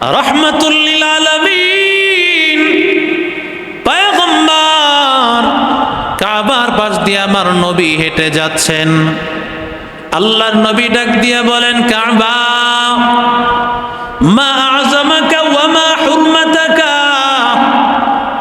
রহমাতুল্লিল আলামিন। কাবার পাশ দিয়ে আমার নবী হেঁটে যাচ্ছেন। আল্লাহর নবী ডাক দিয়ে বলেন, কাবা, মা আযমাকা ওয়া মা হুরমাতাকা?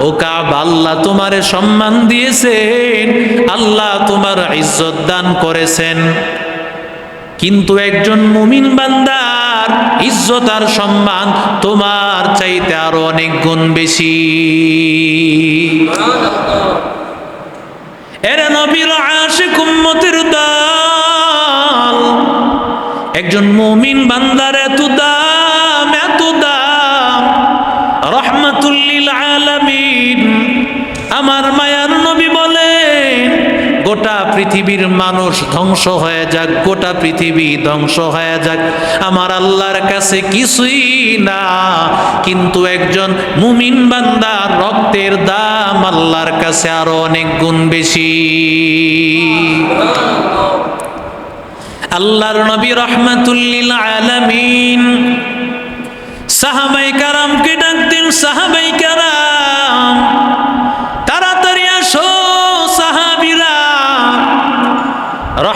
ও কাবা, আল্লাহ তোমারে সম্মান দিয়েছেন, আল্লাহ তোমার ইজ্জত দান করেছেন। কিন্তু একজন মুমিন বান্দার ইজ্জত আর সম্মান তোমার চাইতে আরও অনেক গুণ বেশি। এরা নবীর আশিক কুম্মতের দল, একজন মুমিন বান্দার এত দাম পৃথিবীর মানুষ ধ্বংস হয়ে যাক, গোটা পৃথিবী ধ্বংস হয়ে যাক। আমার আল্লাহর কাছে কিছুই না, কিন্তু একজন মুমিন বান্দার রক্তের দাম আল্লাহর কাছে আরও অনেক গুণ বেশি। আল্লাহর নবী রহমাতুল্লিল আলামিন সাহাবাই কারামকে ডাক দিন সাহাবাই কারাম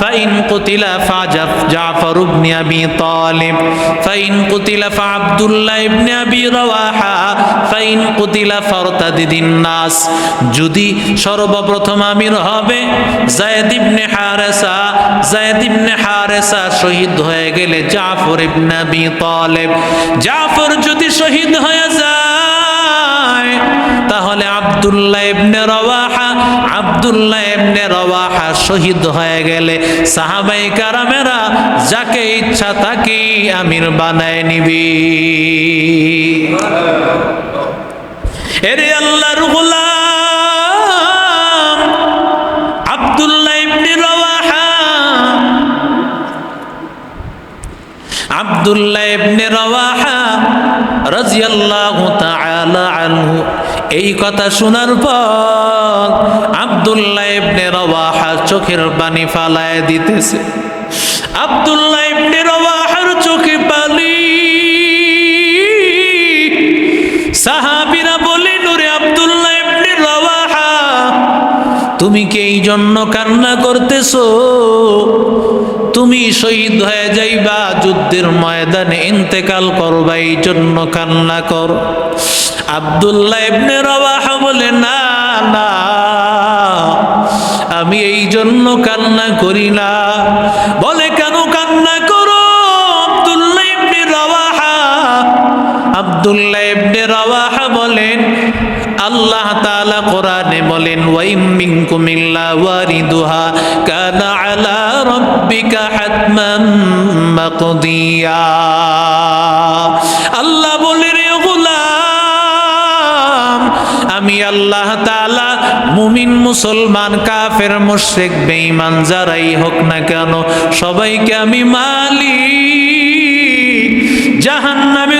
ফাইন কুতিলা ফাজাফ জাফর ইবনে আবি তালিব ফাইন কুতিলা ফাআব্দুল্লাহ ইবনে আবি রাওয়াহা ফাইন কুতিলা ফারতাদিদিন নাস যদি সর্বপ্রথম আমির হবে, জায়েদ ইবনে হারিসা, জায়েদ ইবনে হারিসা শহীদ হয়ে গেলে জাফর ইবনে আবি তালিব। জাফর যদি শহীদ হয়ে যায়, তাহলে আব্দুল্লাহ ইবনে রাওয়াহা আব্দুল্লাহ ইবনে রাওয়াহা শহীদ হয়ে গেলে সাহাবাই কারামেরা, যাকে ইচ্ছা তাকেই আমির বানায় নিবি। এরে আল্লাহর গোলাম আব্দুল্লাহ ইবনে রাওয়াহা। আব্দুল্লাহ ইবনে রাওয়াহা রাদিয়াল্লাহু তাআলা আনহু এই কথা শোনার পর আবদুল্লাহ ইবনে রাওয়াহা চোখের পানি ফালায় দিতেছে। আবদুল্লাহ ইবনে তুমি কি এই জন্য কান্না করতেছো? তুমি শহীদ হয়ে যাইবা, যুদ্ধের ময়দানে ইন্তেকাল করবা এই জন্য কান্না কর। আব্দুল্লাহ ইবনে রাওয়াহা বলে, না না, আমি এই জন্য কান্না করি না। বলে, কেন কান্না করো? আব্দুল্লাহ ইবনে রাওয়াহা, আব্দুল্লাহ ইবনে বলেন আল্লাহ তাআলা কোরআনে বলেন, ওয়াইম মিনকুম ইল্লা ওয়ারিদুহা, কানা আলা রাব্বিকা হাতমান মাকদিয়া আল্লাহ বলে, রে গোলাম, আমি আল্লাহ তাআলা মুমিন, মুসলমান, কাফের, মুশরিক, বেঈমান, যারাই হোক না কেন, সবাইকে আমি মালিক। জাহান্নামের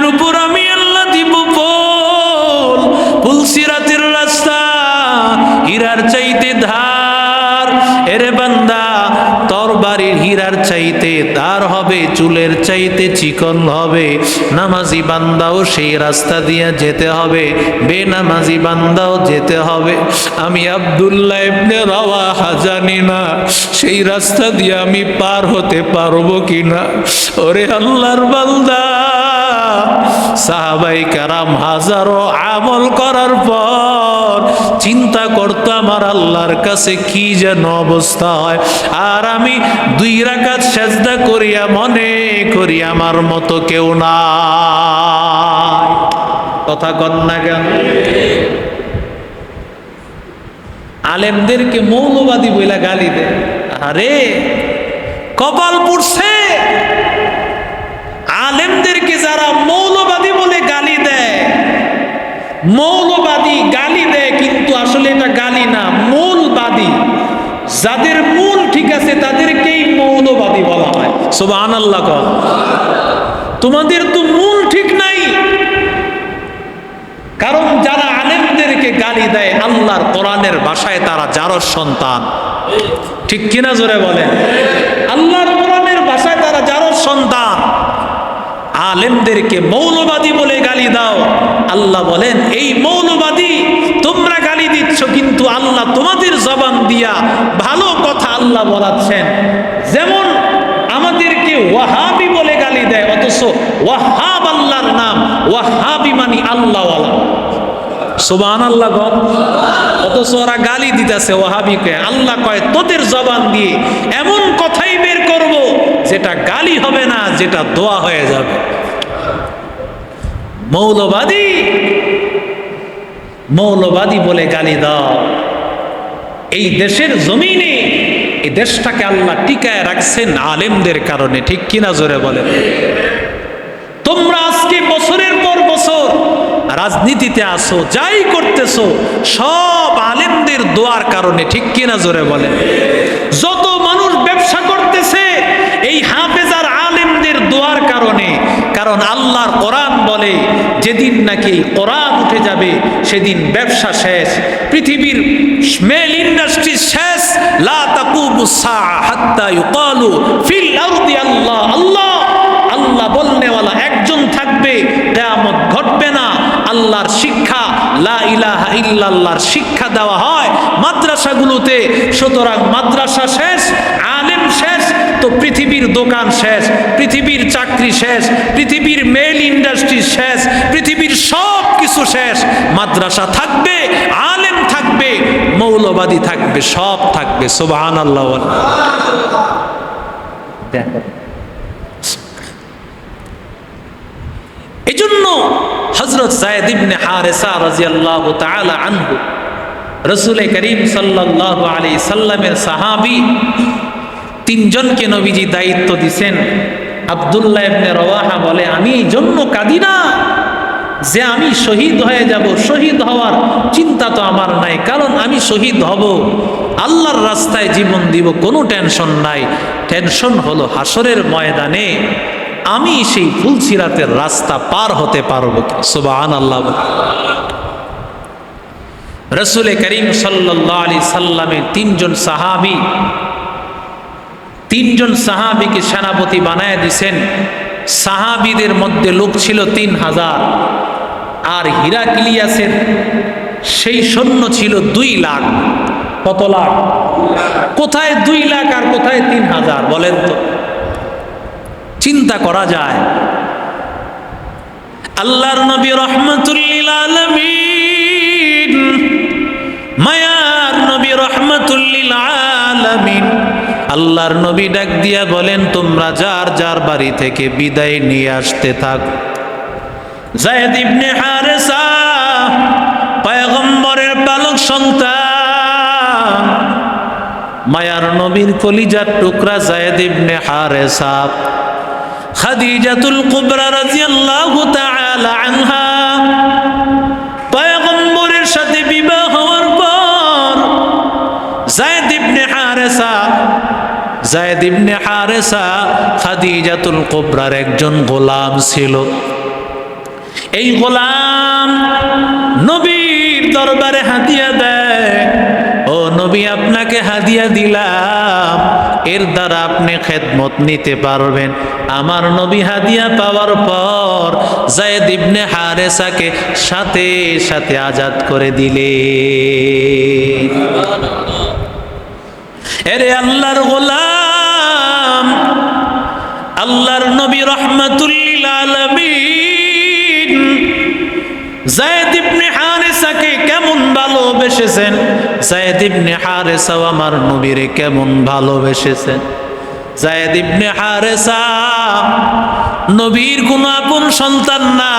বাড়ির হীরার চাইতে তার হবে, চুলের চাইতে চিকন হবে। নামাজি বান্দাও সেই রাস্তা দিয়ে যেতে হবে, বেনামাজি বান্দাও যেতে হবে। আমি আবদুল্লাহ ইবনে রাওয়াহা জানি না, সেই রাস্তা দিয়ে আমি পার হতে পারব কিনা। ওরে আল্লাহর বান্দা! সাহাবাই কারাম হাজারো আমল করার পর চিন্তা করতো আমার আল্লাহর কাছে কি যেন অবস্থা হয়? আর আমি দুই রাকাত সেজদা করিয়া মনে করি আমার মতো কেউ না কথা কন্যা কেন? আলেমদেরকে মৌলবাদী বইলা গালি দে আরে কপাল পুড়ছে। আলেমদেরকে যারা দেয় মৌলবাদী গালি দেয়, কিন্তু আসলে এটা গালি না, মূলবাদী। যাদের মূল ঠিক আছে, তাদেরকেই মৌলবাদী বলা হয়। সুবাহ আল্লাহ তোমাদের তো মূল ঠিক নাই। কারণ যারা আলেমদেরকে গালি দেয়, আল্লাহর কোরআনের ভাষায় তারা যারর সন্তান। ঠিক কিনা জোরে বলেন? আল্লাহর কোরআনের ভাষায় তারা যারর সন্তান। আলেমদেরকে মৌলবাদী বলে গালি আল্লাহ বলেন, এই মৌলবাদী, তোমরা গালি দিচ্ছ, কিন্তু আল্লাহ তোমাদের জবান দিয়া ভালো কথা আল্লাহ বলাচ্ছেন। যেমন আমাদেরকে ওয়াহাবি বলে গালি দেয়, অথচ ওয়াহাব আল্লাহর নাম, ওয়াহাবি মানি আল্লাহওয়ালা। সুবান আল্লাহ অথচ ওরা গালি দিতেছে ওয়াহাবিকে, আল্লাহ কয়, তোদের জবান দিয়ে এমন কথাই বের করব, যেটা গালি হবে না, যেটা দোয়া হয়ে যাবে। মৌলবাদী। মৌলবাদী বলে গালি দাও। এই দেশের জমিনে, এই দেশটাকে আল্লাহ টিকায় রাখছেন আলেমদের কারণে, ঠিক কিনা জোরে বলে তোমরা আজকে বছরের পর বছর রাজনীতিতে আসো, যাই করতেছো, সব আলেমদের দোয়ার কারণে, ঠিক কিনা জোরে বলে যত মানুষ ব্যবসা করতেছে, এই হাফেজার আলেমদের দোয়ার কারণে, কারণ আল্লাহর কোরআন বলে, যেদিন নাকি কোরআন উঠে যাবে, সেদিন ব্যবসা শেষ। পৃথিবীর মেল ইন্ডাস্ট্রি শেষ। আল্লাহ আল্লাহ আল্লাহ বলনেওয়ালা একজন থাকবে, কেয়ামত ঘটবে না। আল্লাহর শিক্ষা, লা ইলাহা ইল্লাল্লাহর শিক্ষা দেওয়া হয় মাদ্রাসাগুলোতে। সুতরাং মাদ্রাসা শেষ, আলেম শেষ, তো পৃথিবীর দোকান শেষ। পৃথিবীর চাকরি শেষ, পৃথিবীর মেল ইন্ডাস্ট্রি শেষ, পৃথিবীর সব কিছু শেষ। মাদ্রাসা থাকবে, আলেম থাকবে, মৌলবাদী থাকবে, সব থাকবে সুবহান আল্লাহ দেখো। এজন্য হজরত সাইদ ইবনে হারেসা রাজিয়াল্লাহু তাআলা আনহু, রসুল করিম সাল্লাল্লাহু আলাইহি সাল্লামের সাহাবী তিনজনকে নবীজি দায়িত্ব দিছেন। আব্দুল্লাহ ইবনে রওয়াহা বলে, আমি এই জন্য কাঁদি না যে আমি শহীদ হয়ে যাব। শহীদ হওয়ার চিন্তা তো আমার নাই, কারণ আমি শহীদ হব। আল্লাহর রাস্তায় জীবন দিব, কোনো টেনশন নাই। টেনশন হলো হাসরের ময়দানে আমি সেই ফুলসিরাতের রাস্তা পার হতে পারব সুবাহান আল্লাহ রসুল করিম সাল্লাহ সাল্লামের তিনজন সাহাবি তিনজন সাহাবিকে সেনাপতি বানায় দিছেন। সাহাবিদের মধ্যে লোক ছিল তিন হাজার। আর হিরাকিলিয়াসের সেই সৈন্য ছিল দুই লাখ। কত লাখ? কোথায় দুই লাখ আর কোথায় তিন হাজার? বলেন তো। চিন্তা করা যায়। আল্লাহর নবী রহমতুল্লিল আলমিন আল্লাহর নবী ডাক দিয়া বলেন, তোমরা যার যার বাড়ি থেকে বিদায় নিয়ে আসতে থাক। জায়দ ইবনে হারেসা, পয়গম্বরের পালক সন্তান, মায়ার নবীর কলিজার টুকরা জায়দ ইবনে হারেসা, খাদিজাতুল কুবরা রাদিয়াল্লাহু তাআলা আনহা, পয়গম্বরের সাথে বিবাহ হওয়ার পর যায়েদ ইবনে হারেসা যায়েদ ইবনে হারেসা খাদিজাতুল কুবরার একজন গোলাম ছিল। এই গোলাম নবীর দরবারে হাতিয়া দেয়, ও নবী, আপনাকে হাদিয়া দিলাম। এর দ্বারা আপনি খেদমত নিতে পারবেন। আমার নবী হাদিয়া পাওয়ার পর জায়দ ইবনে হারেসাকে সাথে সাথে আজাদ করে দিলে। এরে আল্লাহর গোলাম! আল্লাহর নবী রহমাতুল্লিল আলমিন। জায়দ ইবনে হারেসাকে কেমন ভালোবেসেছেন? জায়দ ইবনে হারেসাও আমার নবীরে কেমন ভালোবেসেছেন? জায়দ ইবনে হারেসা নবীর কোনো আপন সন্তান না